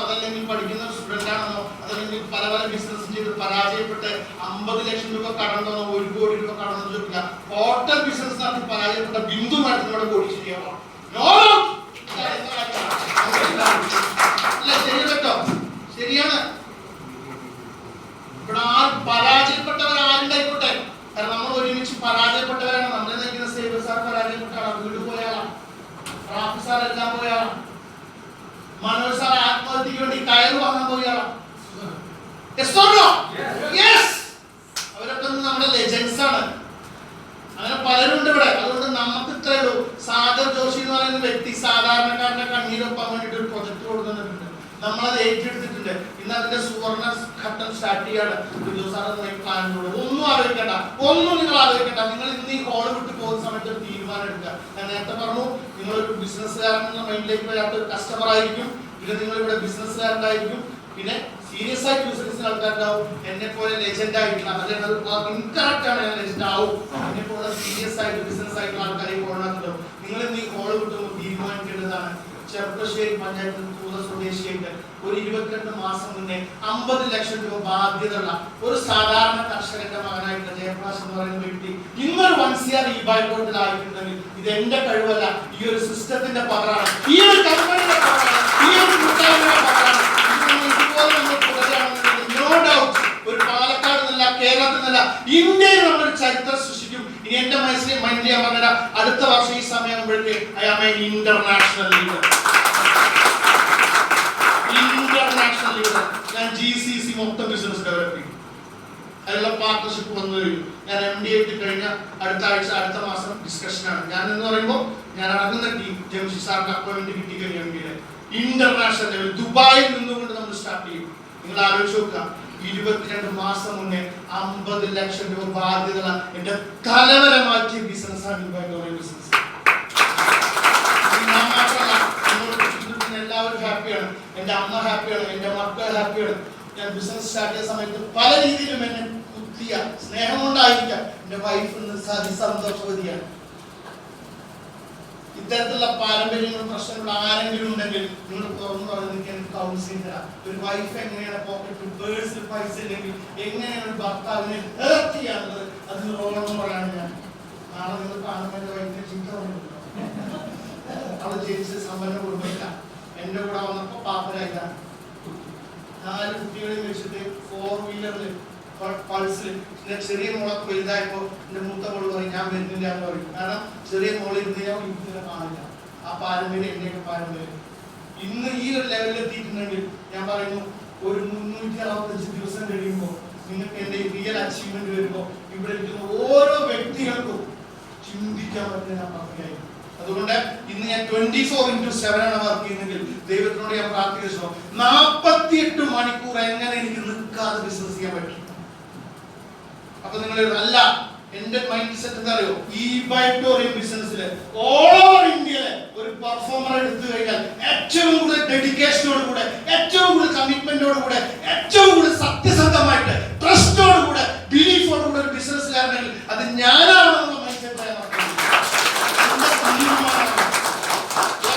അതല്ലെങ്കിൽ പഠിക്കുന്ന സ്റ്റുഡന്റ് ആണെന്നോ അതല്ലെങ്കിൽ പല പല ബിസിനസ് ചെയ്ത് പരാജയപ്പെട്ട് അമ്പത് ലക്ഷം രൂപ കടം ഒരു കോടി രൂപ കടം ചോദിക്കില്ല ഹോട്ടൽ ബിസിനസ് നടത്തി ബിന്ദു മാഡത്തിനോട് കോടി ശരിയാവോ No! അല്ല ശരി കേട്ടോ ശരിയാണ് ഇവിടെ ആരും പരാജയപ്പെട്ടവർ ആരുണ്ടായിക്കോട്ടെ കാരണം നമ്മൾ ഒരുമിച്ച് പരാജയപ്പെട്ടവരാണ് നമ്മളെ നയിക്കുന്ന സേവർ സാർ പരാജയപ്പെട്ടാണ് വീട് പോയാളാണ് റാഫി സാർ എല്ലാം പോയാളാണ് മനോജ് സാർ ആത്മഹത്യക്ക് വേണ്ടി കയറ് വാങ്ങാൻ പോയാളാണ് Yes or no? Yes! അവരൊക്കെ ഒന്ന് നമ്മുടെ ലെജൻസ് ആണ് അങ്ങനെ പലരുണ്ട് ഇവിടെ അതുകൊണ്ട് നമുക്ക് ഇത്രേ ഉള്ളൂ സാഗർ ജോഷി എന്ന് സാധാരണക്കാരന്റെ കണ്ണീരൊപ്പാൻ വേണ്ടിട്ട് ഒരു പ്രൊജക്ട് കൊടുക്കുന്നുണ്ട്. നമ്മളത് ഏറ്റെടുത്തിട്ടുണ്ട്. ഇന്ന് അതിന്റെ സുവർണ ഘട്ടം സ്റ്റാർട്ട് ചെയ്യാണ്. പ്ലാനിലൂടെ ഒന്നും ആലോചിക്കണ്ട. ഒന്നും നിങ്ങൾ ആലോചിക്കണ്ട. നിങ്ങൾ ഇന്ന് ഈ ഹോൾ വിട്ട് പോകുന്ന സമയത്ത് ഒരു തീരുമാനം എടുക്കുക. ഞാൻ നേരത്തെ പറഞ്ഞു നിങ്ങൾ ഒരു ബിസിനസ്സുകാരൻ മൈൻഡിലേക്ക് വരാത്ത ഒരു കസ്റ്റമർ ആയിരിക്കും. പിന്നെ നിങ്ങൾ ഇവിടെ ബിസിനസ്സുകാരനായിരിക്കും പിന്നെ സീരിയസ് ആയിട്ട് ബിസിനസ് ആൾക്കാരുണ്ടാവും. എന്നെ പോലെ ലെജൻഡ് ആയിട്ടുള്ള ഇൻകറക്റ്റ് ആണ്. ഞാൻ ലെജൻഡ് ആവും. എന്നെ പോലെ സീരിയസ് ആയിട്ട് ബിസിനസ് ആയിട്ടുള്ള ആൾക്കാരെ പോകണമെന്നുണ്ടാവും നിങ്ങൾ ഇന്ന് ഈ ഹോൾ വിട്ടുമ്പോൾ തീരുമാനിക്കേണ്ടതാണ്. ചെറുപ്പശ്ശേരി പഞ്ചായത്തിൽ തൂത സ്വദേശിയായിട്ട് ഒരു ഇരുപത്തിരണ്ട് മാസം മുന്നേ അമ്പത് ലക്ഷം രൂപ ബാധ്യതയുള്ള ഒരു സാധാരണ കർഷകന്റെ മകനായിട്ടുള്ള ജയപ്രകാശ് എന്ന് പറയുന്ന വ്യക്തി വൺ ഈ ബൈബോട്ടിലായിട്ടുണ്ടെങ്കിൽ ഇത് എന്റെ കഴിവല്ല. ഈ ഒരു സിസ്റ്റത്തിന്റെ പകരാണ്. ഈ ഒരു കമ്പനിയുടെ ഈ ഒരു കൂട്ടായ്മയുടെ പകരാണ്. ഒരു പാലക്കാട് നിന്നല്ല കേരളത്തിൽ നിന്നല്ല ഇന്ത്യയിൽ നമ്മൾ ഇനി എന്റെ മനസ്സിൽ മൈൻഡ് ചെയ്യാൻ അടുത്ത വർഷം ഈ സമയമാകുമ്പോഴേക്ക് I am a international leader international leader ഞാൻ ജി സി സി മൊത്തം ബിസിനസ് ഡെവലപ്പ് ചെയ്യും. അതിനുള്ള പാർട്ട്ണർഷിപ്പ് വന്നു കഴിഞ്ഞു ഞാൻ എം ഡി എത്തി കഴിഞ്ഞ അടുത്ത ആഴ്ച അടുത്ത മാസം ഡിസ്കഷനാണ് ഞാൻ എന്ന് പറയുമ്പോൾ ഞാൻ അടങ്ങുന്ന ടീം ജംഷി സാറിന്റെ അപ്പോയിന്റ്മെന്റ് കിട്ടി എം ഡിയിലെ ഇന്റർനാഷണൽ ലെവൽ ദുബായിൽ നിന്നുകൊണ്ട് നമ്മൾ സ്റ്റാർട്ട് ചെയ്യും. നിങ്ങൾ ആലോചിച്ച് നോക്കുക. ഇരുപത്തിരണ്ട് മാസം മുന്നേ അമ്പത് ലക്ഷം രൂപ ബാധ്യത എന്റെ തലവര മാറ്റിയ ബിസിനസ്സാണ് ബിസിനസ് ഞാൻ മാത്രമല്ല എന്നോട് ചുറ്റും എല്ലാവരും ഹാപ്പിയാണ് എന്റെ അമ്മ ഹാപ്പിയാണ് എന്റെ മക്കൾ ഹാപ്പിയാണ് ഞാൻ ബിസിനസ് സ്റ്റാർട്ട് ചെയ്ത സമയത്ത് പല രീതിയിലും എന്നെ കുത്തിയ സ്നേഹം കൊണ്ടായിരിക്കാം. എന്റെ വൈഫ് ഇന്ന് സന്തോഷവതിയാണ്. ഇത്തരത്തിലുള്ള പാരമ്പര്യങ്ങളും പ്രശ്നങ്ങളും ആരെങ്കിലും ഉണ്ടെങ്കിൽ നിങ്ങൾ തുറന്നു പറഞ്ഞിരിക്കാൻ കൗൺസിലിംഗ് തരാം ഒരു വൈഫ് എങ്ങനെയാണ് പോക്കറ്റ് പേഴ്സിൽ പൈസ ഇല്ലെങ്കിൽ എങ്ങനെയാണ് ഭർത്താവിനെ ഹേർട്ട് ചെയ്യാനുള്ളത്? അതിന് റോളെന്ന് പറയാണ് ഞാൻ. നാളെ നിങ്ങൾ കാണുമ്പോൾ എന്റെ വൈഫിനെ ചീത്ത ജനിച്ച സമ്പന്ന കുടുംബമില്ല എന്റെ കൂടെ വന്നപ്പോൾ പാപ്പരായിട്ടാണ് നാല് കുട്ടികളെയും വെച്ചിട്ട് ഫോർ വീലറിൽ പൾസിൽ. പിന്നെ ചെറിയ മോളൊക്കെ വലുതായപ്പോൾ എന്റെ മൂത്ത മോൾ പറയും ഞാൻ വരുന്നില്ല എന്ന് പറയും. കാരണം ചെറിയ മോളിൽ ഇരുന്ന് ഞാൻ വീട്ടിലെ കാണില്ല ആ പാരമ്പര്യം എന്നെയൊക്കെ പാരമ്പര്യം. ഇന്ന് ഈ ഒരു ലെവലിൽ എത്തിയിട്ടുണ്ടെങ്കിൽ ഞാൻ പറയുന്നു ഒരു മുന്നൂറ്റി അറുപത്തഞ്ച് ദിവസം കഴിയുമ്പോൾ നിങ്ങൾക്ക് എന്റെ റിയൽ അച്ചീവ്മെന്റ് വരുമ്പോൾ ഇവിടെ ഇരിക്കുന്ന ഓരോ വ്യക്തികൾക്കും ചിന്തിക്കാൻ പറ്റുന്ന ഞാൻ പറയുകയായിരുന്നു അതുകൊണ്ട് ഇന്ന് ഞാൻ ട്വന്റി ഫോർ ഇന്റു സെവൻ ആണ് വർക്ക് ചെയ്യുന്നെങ്കിൽ ദൈവത്തിനോട് ഞാൻ പ്രാർത്ഥിക്കുന്നു. നാൽപ്പത്തിയെട്ട് മണിക്കൂർ എങ്ങനെ എനിക്ക് നിൽക്കാതെ ബിസിനസ് ചെയ്യാൻ പറ്റും? അപ്പൊ നിങ്ങൾ അല്ല എന്റെ മൈൻഡ് സെറ്റ് എന്താ അറിയോ? ഈ വൈറ്റോറിയം ബിസിനസ്സിൽ ഓൾ ഓവർ ഇന്ത്യയിലെ ഒരു പെർഫോമർ എടുത്തു കഴിഞ്ഞാൽ ഏറ്റവും കൂടുതൽ ഡെഡിക്കേഷനോട് കൂടെ ഏറ്റവും കൂടുതൽ കമ്മിറ്റ്മെന്റോട് കൂടെ ഏറ്റവും കൂടുതൽ സത്യസന്ധമായിട്ട് ട്രസ്റ്റോട് കൂടെ ബിലീഫോട് കൂടെ ഒരു ബിസിനസ്സുകാരനെങ്കിൽ അത് ഞാനാണെന്നുള്ള മൈൻഡ് സെറ്റ് വേറെ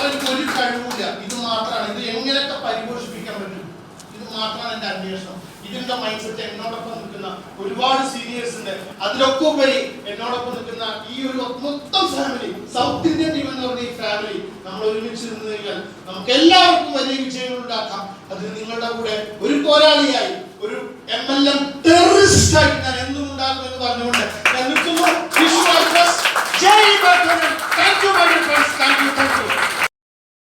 എനിക്ക് ഒരു കഴിവില്ല ഇത് മാത്രമാണ് ഇത് എങ്ങനെയൊക്കെ പരിപോഷിപ്പിക്കാൻ പറ്റും ഇത് മാത്രമാണ് എന്റെ അന്വേഷണം ഇതിന്റെ മൈൻഡ് സെറ്റ് എന്നോടൊപ്പം നിൽക്കുന്ന ഒരുപാട് സീനിയേഴ്സ് ഉണ്ട് അതിലൊക്കെ ഉപരി എന്നോടൊപ്പം നിൽക്കുന്ന ഈ ഒരു മൊത്തം ഫാമിലി സൗത്ത് ഇന്ത്യൻ ടീം എന്ന് പറഞ്ഞ ഈ ഫാമിലി നമ്മൾ ഒരുമിച്ച് നിന്ന് നമുക്ക് എല്ലാവർക്കും വലിയ വിജയങ്ങൾ ഉണ്ടാക്കാം. അതിന് നിങ്ങളുടെ കൂടെ ഒരു പോരാളിയായി ഒരു എം എൽ എം ടെററിസ്റ്റ് ആയിട്ട് ഞാൻ എന്നും ഉണ്ടാകും എന്ന് പറഞ്ഞുകൊണ്ട് ഞാൻ നിൽക്കുന്നു മൈ